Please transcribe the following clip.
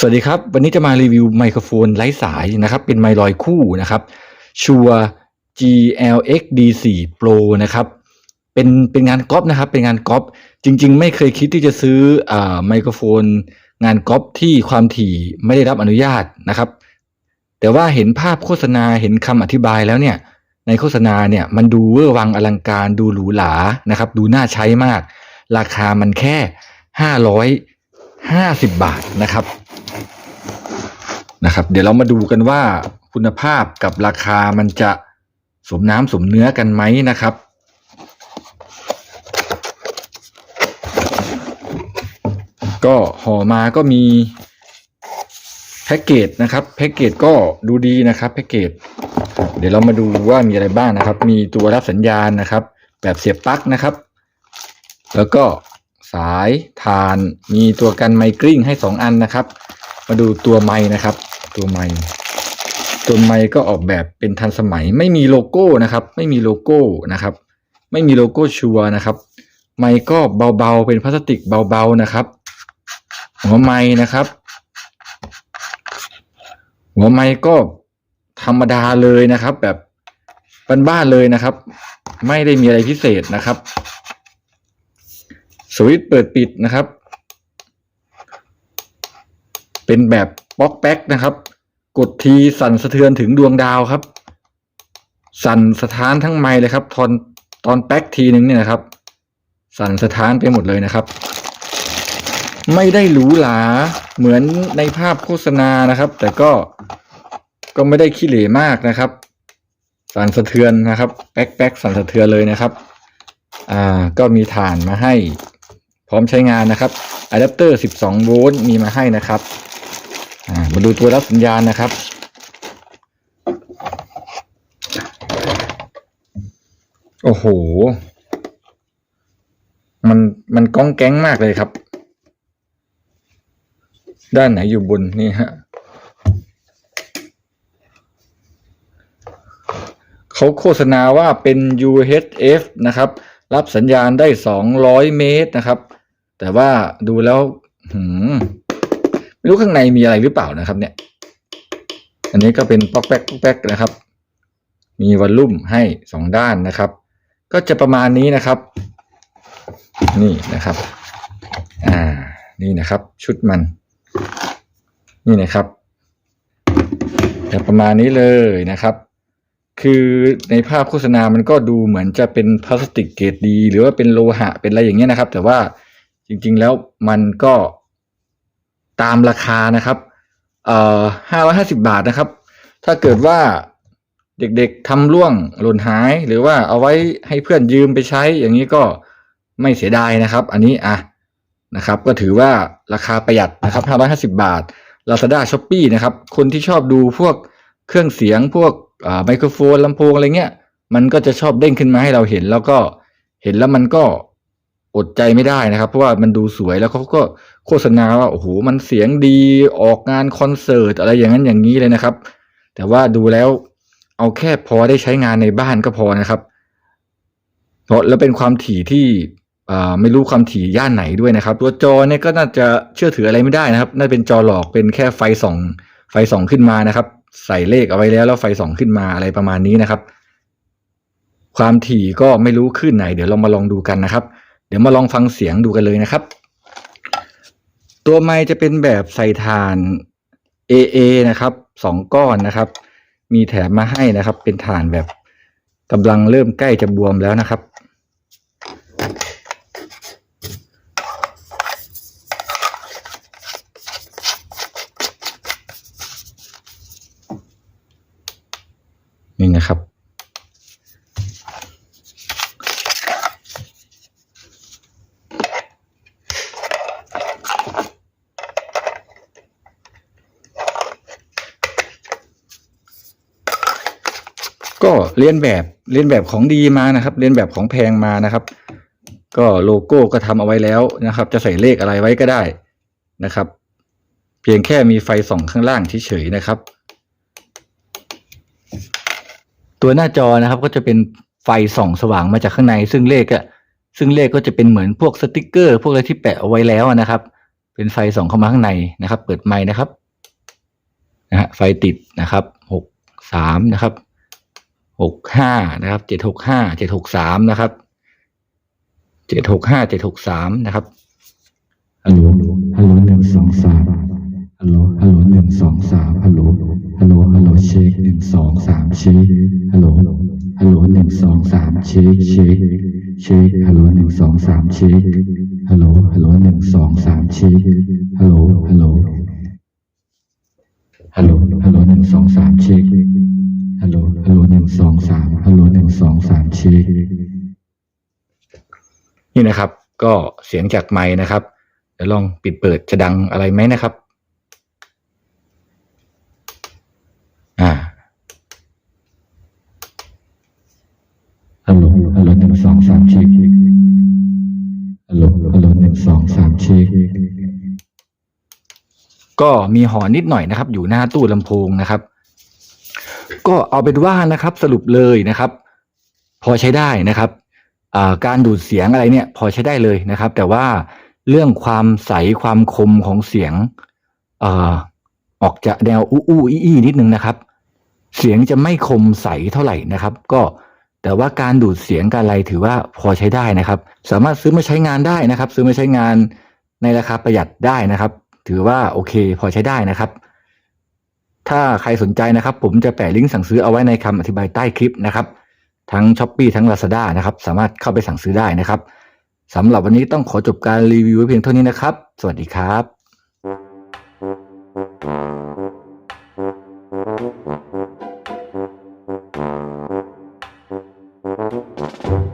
สวัสดีครับ วันนี้จะมารีวิวไมโครโฟนไร้สายนะครับ เป็นไมลอยคู่นะครับชัว GLX D4 Pro นะครับ เป็นเป็นงานก๊อปนะครับ เป็นงานก๊อปจริง ๆ ไม่เคยคิดที่จะซื้ออไมโครโฟน งานก๊อปที่ความถี่ไม่ได้รับอนุญาตนะครับ แต่ว่าเห็นภาพโฆษณาเห็นคำอธิบายแล้วเนี่ย ในโฆษณาเนี่ยมันดูเวอร์วังอลังการดูหรูหรานะครับ ดูน่าใช้มาก ราคามันแค่ห้าร้อยห้าสิบบาทนะครับ นะครับ เดี๋ยวเรามาดูกันว่าคุณภาพกับราคามันจะสมน้ำสมเนื้อกันไหมนะครับ ก็ห่อมาก็มีแพ็กเกจนะครับแพ็กเกจก็ดูดีนะครับแพ็กเกจเดี๋ยวเรามาดูว่ามีอะไรบ้างนะครับ มีตัวรับสัญญาณนะครับ แบบเสียบปลั๊กนะครับ แล้วก็สายทานมีตัวกันไมกริ้งให้สองอันนะครับ มาดูตัวไม้นะครับ ตัวไม้ตัวไม้ก็ออกแบบเป็นทันสมัย ไม่มีโลโก้นะครับ ไม่มีโลโก้นะครับ ไม่มีโลโก้ชัวนะครับ ไม้ก็เบาๆเป็นพลาสติกเบาๆนะครับ หัวไม้นะครับ หัวไม้ก็ธรรมดาเลยนะครับ แบบบ้านๆเลยนะครับ ไม่ได้มีอะไรพิเศษนะครับ สวิตช์เปิดปิดนะครับ เป็นแบบป๊อกแป๊กนะครับ กดทีสั่นสะเทือนถึงดวงดาวครับ สั่นสะท้านทั้งไม้เลยครับตอนตอนแป๊กทีนึงเนี่ยนะครับ สั่นสะท้านไปหมดเลยนะครับ ไม่ได้หรูหราเหมือนในภาพโฆษณานะครับ แต่ก็ก็ไม่ได้ขี้เหร่มากนะครับ สั่นสะเทือนนะครับแป๊กแป๊กสั่นสะเทือนเลยนะครับอ่าก็มีฐานมาให้ พร้อมใช้งานนะครับอะแดปเตอร์ 12 โวลต์มีมาให้นะครับ มาดูตัวรับสัญญาณนะครับ โอ้โห มันมันก้องแก๊งมากเลยครับ ด้านไหนอยู่บนนี่ฮะเขาโฆษณาว่าเป็น UHF นะครับ รับสัญญาณได้ 200 เมตรนะครับ แต่ว่าดูแล้ว หืม รู้ข้างในมีอะไรหรือเปล่านะครับเนี่ย อันนี้ก็เป็นป๊อกแป๊กป๊อกแป๊กนะครับ มีวอลลุ่มให้สองด้านนะครับ ก็จะประมาณนี้นะครับ นี่นะครับ อ่า นี่นะครับ ชุดมัน นี่นะครับจะประมาณนี้เลยนะครับ คือในภาพโฆษณามันก็ดูเหมือนจะเป็นพลาสติกเกรดดี หรือว่าเป็นโลหะเป็นอะไรอย่างเงี้ยนะครับ แต่ว่าจริงๆแล้วมันก็ ตามราคานะครับเอ่อห้าร้อยห้าสิบาทนะครับ ถ้าเกิดว่าเด็กๆทำร่วงหล่นหาย หรือว่าเอาไว้ให้เพื่อนยืมไปใช้ อย่างนี้ก็ไม่เสียดายนะครับ อันนี้อะนะครับ ก็ถือว่าราคาประหยัดนะครับห้าร้อยห้าสิบาท Lazada s h o p e e นะครับ คนที่ชอบดูพวกเครื่องเสียงพวกไมโครโฟนลำโพงอะไรเงี้ย มันก็จะชอบเด้งขึ้นมาให้เราเห็น แล้วก็เห็นแล้วมันก็ อดใจไม่ได้นะครับ เพราะว่ามันดูสวยแล้วเขาก็โฆษณาว่าโอ้โหมันเสียงดีออกงานคอนเสิร์ตอะไรอย่างนั้นอย่างนี้เลยนะครับ แต่ว่าดูแล้วเอาแค่พอได้ใช้งานในบ้านก็พอนะครับ เพราะแล้วเป็นความถี่ที่ไม่รู้ความถี่ย่านไหนด้วยนะครับ ตัวจอเนี่ยก็น่าจะเชื่อถืออะไรไม่ได้นะครับ น่าเป็นจอหลอกเป็นแค่ไฟส่อง ไฟส่องขึ้นมานะครับ ใส่เลขเอาไว้แล้วแล้วไฟส่องขึ้นมาอะไรประมาณนี้นะครับ ความถี่ก็ไม่รู้ขึ้นไหน เดี๋ยวเรามาลองดูกันนะครับ เดี๋ยวมาลองฟังเสียงดูกันเลยนะครับ ตัวไม้จะเป็นแบบใส่ฐาน AA นะครับสองก้อนนะครับ มีแถมมาให้นะครับ เป็นฐานแบบกำลังเริ่มใกล้จะบวมแล้วนะครับ ก็เลียนแบบเลียนแบบของดีมานะครับเลียนแบบของแพงมานะครับ ก็โลโก้ก็ทำเอาไว้แล้วนะครับ จะใส่เลขอะไรไว้ก็ได้นะครับ เพียงแค่มีไฟส่องข้างล่างเฉยๆนะครับ ตัวหน้าจอนะครับก็จะเป็นไฟส่องสว่างมาจากข้างใน ซึ่งเลขอะซึ่งเลขก็จะเป็นเหมือนพวกสติกเกอร์ พวกอะไรที่แปะเอาไว้แล้วนะครับ เป็นไฟส่องเข้ามาข้างในนะครับ เปิดไมค์นะครับนะฮะไฟติดนะครับหกสามนะครับ หกห้านะครับเจ็ดหกห้าเจ็ดหกสามนะครับเจ็ดหกห้าเจ็ดหกสามนะครับฮัลโหลฮัลโหลหนึ่งสองสามฮัลโหลฮัลโหลหนึ่งสองสามฮัลโหลฮัลโหลฮัลโหลเช็คหนึ่งสองสามเช็คฮัลโหลฮัลโหลหนึ่งสองสามเช็คเช็คเช็คฮัลโหลหนึ่งสองสามเช็คฮัลโหลฮัลโหลหนึ่งสองสามเช็คฮัลโหลฮัลโหลฮัลโหลฮัลโหลหนึ่งสองสามเช็ค นี่นะครับ ก็เสียงจากไมค์นะครับเดี๋ยวลองปิดเปิดจะดังอะไรไหมนะครับ อ่าฮัลโหลฮัลโหลหนึ่งสองสามเช็คฮัลโหลฮัลโหลหนึ่งสองสามเช็คก็มีหอนนิดหน่อยนะครับ อยู่หน้าตู้ลำโพงนะครับ ก็เอาเป็นว่านะครับ สรุปเลยนะครับ พอใช้ได้นะครับการดูดเสียงอะไรเนี่ยพอใช้ได้เลยนะครับ แต่ว่าเรื่องความใสความคมของเสียงอออกจะแนวอู้อู้อี้อี้นิดนึงนะครับ เสียงจะไม่คมใสเท่าไหร่นะครับ ก็แต่ว่าการดูดเสียงการอะไรถือว่าพอใช้ได้นะครับ สามารถซื้อมาใช้งานได้นะครับ ซื้อมาใช้งานในราคาประหยัดได้นะครับ ถือว่าโอเค พอใช้ได้นะครับ ถ้าใครสนใจนะครับ ผมจะแปะลิงก์สั่งซื้อเอาไว้ในคำอธิบายใต้คลิปนะครับ ทั้ง s h อ p e e ทั้ง Lazada นะครับ สามารถเข้าไปสั่งซื้อได้นะครับสำหรับวันนี้ต้องขอจบการรีวิวไว้เพียงเท่านี้นะครับ สวัสดีครับ